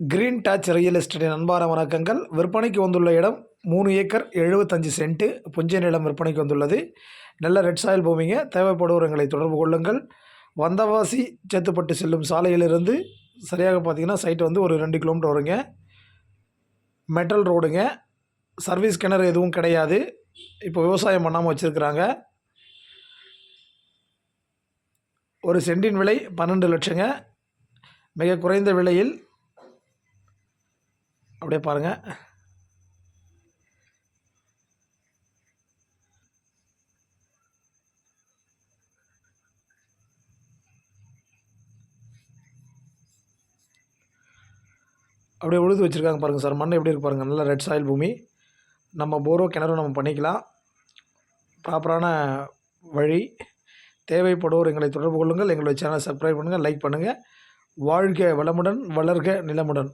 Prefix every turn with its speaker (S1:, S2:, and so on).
S1: Green touch real எஸ்டேட்டின் அன்பான வணக்கங்கள். விற்பனைக்கு வந்துள்ள இடம் மூணு ஏக்கர் எழுபத்தஞ்சு சென்ட்டு புஞ்சை நிலம் விற்பனைக்கு வந்துள்ளது. நல்ல ரெட் சாயில் பூமிங்க. தேவைப்படுவோர் எங்களை தொடர்பு கொள்ளுங்கள். வந்தவாசி சேத்துப்பட்டு செல்லும் சாலையிலிருந்து சரியாக பார்த்தீங்கன்னா சைட் வந்து ஒரு ரெண்டு கிலோமீட்டர் வருங்க. மெட்டல் ரோடுங்க சர்வீஸ் கிணறு எதுவும் கிடையாது. இப்போ விவசாயம் பண்ணாமல் வச்சுருக்குறாங்க. ஒரு சென்டின் விலை பன்னெண்டு லட்சங்க. மிக குறைந்த விலையில் அப்படியே பாருங்கள் அப்படியே உழுது வச்சுருக்காங்க பாருங்கள் சார். மண் எப்படி இருக்கு பாருங்கள் நல்ல ரெட் சாயில் பூமி. நம்ம போரோ கிணறும் நம்ம பண்ணிக்கலாம். ப்ராப்பரான வழி. தேவைப்படுவோர் எங்களை தொடர்பு கொள்ளுங்கள். எங்களுடைய சேனலை சப்ஸ்கிரைப் பண்ணுங்கள் லைக் பண்ணுங்கள் வாழ்க வளமுடன் வளர்க நிலமுடன்.